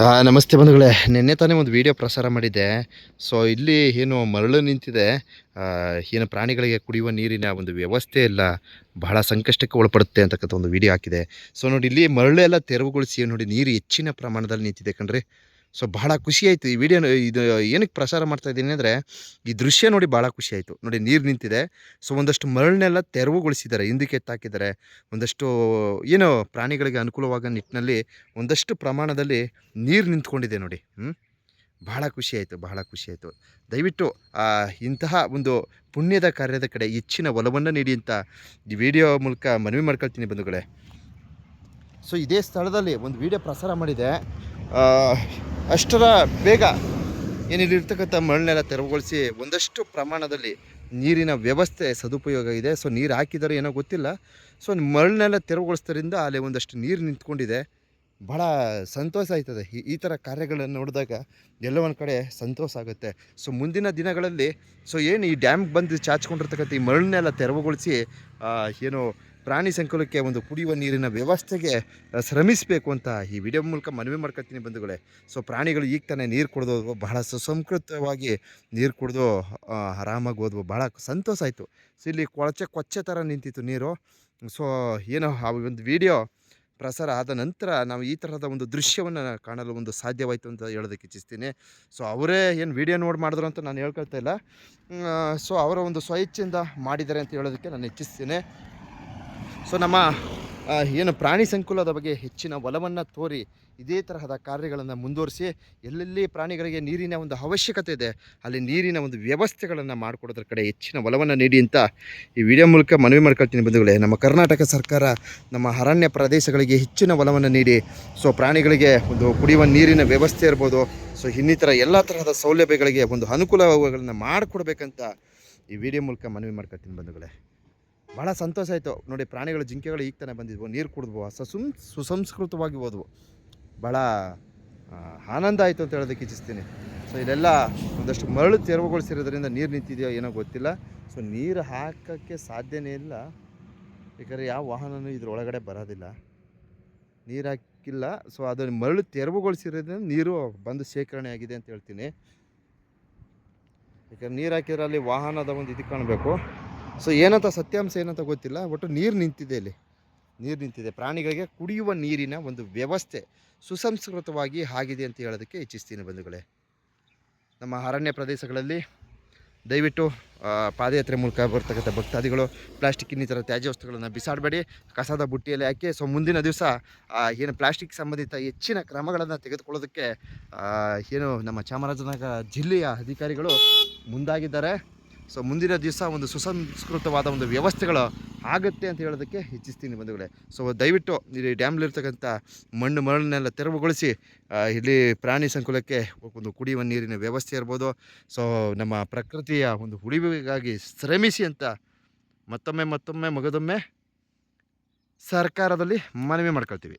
ನಮಸ್ತೆ ಬಂಧುಗಳೇ. ನಿನ್ನೆ ತಾನೇ ಒಂದು ವಿಡಿಯೋ ಪ್ರಸಾರ ಮಾಡಿದ್ದೆ. ಸೊ ಇಲ್ಲಿ ಏನು ಮರಳು ನಿಂತಿದೆ. ಏನು ಪ್ರಾಣಿಗಳಿಗೆ ಕುಡಿಯುವ ನೀರಿನ ಒಂದು ವ್ಯವಸ್ಥೆ ಇಲ್ಲ ಬಹಳ ಸಂಕಷ್ಟಕ್ಕೆ ಒಳಪಡುತ್ತೆ ಅಂತಕ್ಕಂಥ ಒಂದು ವಿಡಿಯೋ ಹಾಕಿದೆ. ಸೊ ನೋಡಿ, ಇಲ್ಲಿ ಮರಳೆಲ್ಲ ತೆರವುಗೊಳಿಸಿ ನೋಡಿ, ನೀರು ಹೆಚ್ಚಿನ ಪ್ರಮಾಣದಲ್ಲಿ ನಿಂತಿದೆ ಕಣ್ರಿ. ಸೊ, ಬಹಳ ಖುಷಿ ಆಯಿತು. ಈ ವಿಡಿಯೋ ಇದು ಏನಕ್ಕೆ ಪ್ರಸಾರ ಮಾಡ್ತಾ ಇದ್ದೀನಿ ಅಂದರೆ, ಈ ದೃಶ್ಯ ನೋಡಿ ಭಾಳ ಖುಷಿ ಆಯಿತು. ನೋಡಿ, ನೀರು ನಿಂತಿದೆ. ಸೊ, ಒಂದಷ್ಟು ಮರಳನ್ನೆಲ್ಲ ತೆರವುಗೊಳಿಸಿದ್ದಾರೆ. ಹಿಂದಕ್ಕೆ ಎತ್ತಾಕಿದ್ದಾರೆ. ಒಂದಷ್ಟು, ಏನು, ಪ್ರಾಣಿಗಳಿಗೆ ಅನುಕೂಲವಾಗೋ ನಿಟ್ಟಿನಲ್ಲಿ ಒಂದಷ್ಟು ಪ್ರಮಾಣದಲ್ಲಿ ನೀರು ನಿಂತ್ಕೊಂಡಿದೆ ನೋಡಿ. ಹ್ಞೂ ಬಹಳ ಖುಷಿ ಆಯಿತು, ಬಹಳ ಖುಷಿ ಆಯಿತು. ದಯವಿಟ್ಟು ಇಂತಹ ಒಂದು ಪುಣ್ಯದ ಕಾರ್ಯದ ಕಡೆ ಹೆಚ್ಚಿನ ಒಲವನ್ನು ನೀಡಿ ಅಂತ ಈ ವಿಡಿಯೋ ಮೂಲಕ ಮನವಿ ಮಾಡ್ಕೊಳ್ತೀನಿ ಬಂಧುಗಳೇ. ಸೊ, ಇದೇ ಸ್ಥಳದಲ್ಲಿ ಒಂದು ವಿಡಿಯೋ ಪ್ರಸಾರ ಮಾಡಿದೆ. ಅಷ್ಟರ ಬೇಗ ಏನಿಲ್ಲಿರ್ತಕ್ಕಂಥ ಮರಳನ್ನೆಲ್ಲ ತೆರವುಗೊಳಿಸಿ ಒಂದಷ್ಟು ಪ್ರಮಾಣದಲ್ಲಿ ನೀರಿನ ವ್ಯವಸ್ಥೆ ಸದುಪಯೋಗ ಇದೆ. ಸೊ ನೀರು ಹಾಕಿದರೆ ಏನೋ ಗೊತ್ತಿಲ್ಲ. ಸೊ ಮರಳನ್ನೆಲ್ಲ ತೆರವುಗೊಳಿಸೋದ್ರಿಂದ ಅಲ್ಲಿ ಒಂದಷ್ಟು ನೀರು ನಿಂತ್ಕೊಂಡಿದೆ. ಭಾಳ ಸಂತೋಷ ಆಯ್ತದೆ. ಈ ಥರ ಕಾರ್ಯಗಳನ್ನು ನೋಡಿದಾಗ ಎಲ್ಲ ಒಂದು ಕಡೆ ಸಂತೋಷ ಆಗುತ್ತೆ. ಸೊ ಮುಂದಿನ ದಿನಗಳಲ್ಲಿ ಸೊ ಏನು ಈ ಡ್ಯಾಮ್ಗೆ ಬಂದು ಚಾಚ್ಕೊಂಡಿರ್ತಕ್ಕಂಥ ಈ ಮರಳನ್ನೆಲ್ಲ ತೆರವುಗೊಳಿಸಿ ಏನು ಪ್ರಾಣಿ ಸಂಕುಲಕ್ಕೆ ಒಂದು ಕುಡಿಯುವ ನೀರಿನ ವ್ಯವಸ್ಥೆಗೆ ಶ್ರಮಿಸಬೇಕು ಅಂತ ಈ ವಿಡಿಯೋ ಮೂಲಕ ಮನವಿ ಮಾಡ್ಕೊತೀನಿ ಬಂಧುಗಳೇ. ಸೊ, ಪ್ರಾಣಿಗಳು ಈಗ ತಾನೇ ನೀರು ಕುಡಿದೋದ್ವು. ಬಹಳ ಸುಸಂಸ್ಕೃತವಾಗಿ ನೀರು ಕುಡಿದು ಆರಾಮಾಗಿ ಹೋದ್ವು. ಭಾಳ ಸಂತೋಷ ಆಯಿತು. ಸೊ, ಇಲ್ಲಿ ಕೊಳಚೆ ಕೊಚ್ಚೆ ಥರ ನಿಂತಿತ್ತು ನೀರು. ಸೊ, ಏನೋ ಆ ಒಂದು ವಿಡಿಯೋ ಪ್ರಸಾರ ಆದ ನಂತರ ನಾವು ಈ ಥರದ ಒಂದು ದೃಶ್ಯವನ್ನು ಕಾಣಲು ಒಂದು ಸಾಧ್ಯವಾಯಿತು ಅಂತ ಹೇಳೋದಕ್ಕೆ ಇಚ್ಛಿಸ್ತೀನಿ. ಸೊ, ಅವರೇ ಏನು ವಿಡಿಯೋ ನೋಡಿ ಮಾಡಿದ್ರು ಅಂತ ನಾನು ಹೇಳ್ಕೊಳ್ತಾ ಇಲ್ಲ. ಸೊ, ಅವರ ಒಂದು ಸ್ವಇಚ್ಛೆಯಿಂದ ಮಾಡಿದ್ದಾರೆ ಅಂತ ಹೇಳೋದಕ್ಕೆ ನಾನು ಇಚ್ಛಿಸ್ತೀನಿ. ಸೊ ನಮ್ಮ ಏನು ಪ್ರಾಣಿ ಸಂಕುಲದ ಬಗ್ಗೆ ಹೆಚ್ಚಿನ ಒಲವನ್ನು ತೋರಿ ಇದೇ ತರಹದ ಕಾರ್ಯಗಳನ್ನು ಮುಂದುವರಿಸಿ ಎಲ್ಲೆಲ್ಲಿ ಪ್ರಾಣಿಗಳಿಗೆ ನೀರಿನ ಒಂದು ಅವಶ್ಯಕತೆ ಇದೆ, ಅಲ್ಲಿ ನೀರಿನ ಒಂದು ವ್ಯವಸ್ಥೆಗಳನ್ನು ಮಾಡಿಕೊಡೋದ್ರ ಕಡೆ ಹೆಚ್ಚಿನ ಒಲವನ್ನು ನೀಡಿ ಅಂತ ಈ ವಿಡಿಯೋ ಮೂಲಕ ಮನವಿ ಮಾಡ್ಕೊಳ್ತೀನಿ ಬಂಧುಗಳೇ. ನಮ್ಮ ಕರ್ನಾಟಕ ಸರ್ಕಾರ ನಮ್ಮ ಅರಣ್ಯ ಪ್ರದೇಶಗಳಿಗೆ ಹೆಚ್ಚಿನ ಒಲವನ್ನು ನೀಡಿ, ಸೊ ಪ್ರಾಣಿಗಳಿಗೆ ಒಂದು ಕುಡಿಯುವ ನೀರಿನ ವ್ಯವಸ್ಥೆ ಇರ್ಬೋದು, ಸೊ ಇನ್ನಿತರ ಎಲ್ಲ ತರಹದ ಸೌಲಭ್ಯಗಳಿಗೆ ಒಂದು ಅನುಕೂಲಗಳನ್ನು ಮಾಡಿಕೊಡ್ಬೇಕಂತ ಈ ವಿಡಿಯೋ ಮೂಲಕ ಮನವಿ ಮಾಡ್ಕೊಳ್ತೀನಿ ಬಂಧುಗಳೇ. ಭಾಳ ಸಂತೋಷ ಆಯಿತು. ನೋಡಿ, ಪ್ರಾಣಿಗಳು ಜಿಂಕೆಗಳು ಈಗ ತಾನೇ ಬಂದಿದ್ವು. ನೀರು ಕುಡಿದ್ವು. ಸುಮ್ ಸುಸಂಸ್ಕೃತವಾಗಿ ಹೋದ್ವು. ಭಾಳ ಆನಂದ ಆಯಿತು ಅಂತ ಹೇಳೋದಕ್ಕೆ ಇಚ್ಛಿಸ್ತೀನಿ. ಸೊ, ಇದೆಲ್ಲ ಒಂದಷ್ಟು ಮರಳು ತೆರವುಗೊಳಿಸಿರೋದ್ರಿಂದ ನೀರು ನಿಂತಿದೆಯೋ ಏನೋ ಗೊತ್ತಿಲ್ಲ. ಸೊ, ನೀರು ಹಾಕೋಕ್ಕೆ ಸಾಧ್ಯನೇ ಇಲ್ಲ. ಯಾಕಂದರೆ ಯಾವ ವಾಹನನೂ ಇದ್ರ ಒಳಗಡೆ ಬರೋದಿಲ್ಲ. ನೀರು ಹಾಕಿಲ್ಲ. ಸೊ, ಅದು ಮರಳು ತೆರವುಗೊಳಿಸಿರೋದ್ರಿಂದ ನೀರು ಬಂದು ಶೇಖರಣೆ ಆಗಿದೆ ಅಂತ ಹೇಳ್ತೀನಿ. ಯಾಕಂದ್ರೆ ನೀರು ಹಾಕಿದ್ರೆ ಅಲ್ಲಿ ವಾಹನದ ಒಂದು ಇದು ಕಾಣಬೇಕು. ಸೊ ಏನಂತ ಸತ್ಯಾಂಶ ಏನಂತ ಗೊತ್ತಿಲ್ಲ, ಒಟ್ಟು ನೀರು ನಿಂತಿದೆ ಇಲ್ಲಿ. ನೀರು ನಿಂತಿದೆ. ಪ್ರಾಣಿಗಳಿಗೆ ಕುಡಿಯುವ ನೀರಿನ ಒಂದು ವ್ಯವಸ್ಥೆ ಸುಸಂಸ್ಕೃತವಾಗಿ ಆಗಿದೆ ಅಂತ ಹೇಳೋದಕ್ಕೆ ಇಚ್ಛಿಸ್ತೀನಿ ಬಂಧುಗಳೇ. ನಮ್ಮ ಅರಣ್ಯ ಪ್ರದೇಶಗಳಲ್ಲಿ ದಯವಿಟ್ಟು ಪಾದಯಾತ್ರೆ ಮೂಲಕ ಬರ್ತಕ್ಕಂಥ ಭಕ್ತಾದಿಗಳು, ಪ್ಲಾಸ್ಟಿಕ್ ಇನ್ನಿತರ ತ್ಯಾಜ್ಯ ವಸ್ತುಗಳನ್ನು ಬಿಸಾಡಬೇಡಿ. ಕಸದ ಬುಟ್ಟಿಯಲ್ಲಿ ಹಾಕಿ ಸೊ ಮುಂದಿನ ದಿವಸ ಏನು ಪ್ಲಾಸ್ಟಿಕ್ ಸಂಬಂಧಿತ ಹೆಚ್ಚಿನ ಕ್ರಮಗಳನ್ನು ತೆಗೆದುಕೊಳ್ಳೋದಕ್ಕೆ ಏನು ನಮ್ಮ ಚಾಮರಾಜನಗರ ಜಿಲ್ಲೆಯ ಅಧಿಕಾರಿಗಳು ಮುಂದಾಗಿದ್ದಾರೆ. ಸೊ ಮುಂದಿನ ದಿವಸ ಒಂದು ಸುಸಂಸ್ಕೃತವಾದ ಒಂದು ವ್ಯವಸ್ಥೆಗಳು ಆಗುತ್ತೆ ಅಂತ ಹೇಳೋದಕ್ಕೆ ಇಚ್ಛಿಸ್ತೀನಿ ಬಂಧುಗಳೇ. ಸೊ ದಯವಿಟ್ಟು ಇಲ್ಲಿ ಡ್ಯಾಮ್ಲಿರ್ತಕ್ಕಂಥ ಮಣ್ಣು ಮರಳನ್ನೆಲ್ಲ ತೆರವುಗೊಳಿಸಿ ಇಲ್ಲಿ ಪ್ರಾಣಿ ಸಂಕುಲಕ್ಕೆ ಒಂದು ಕುಡಿಯುವ ನೀರಿನ ವ್ಯವಸ್ಥೆ ಇರ್ಬೋದು. ಸೊ ನಮ್ಮ ಪ್ರಕೃತಿಯ ಒಂದು ಉಳಿವಿಗಾಗಿ ಶ್ರಮಿಸಿ ಅಂತ ಮತ್ತೊಮ್ಮೆ ಮತ್ತೊಮ್ಮೆ ಮಗದೊಮ್ಮೆ ಸರ್ಕಾರದಲ್ಲಿ ಮನವಿ ಮಾಡ್ಕೊಳ್ತೀವಿ.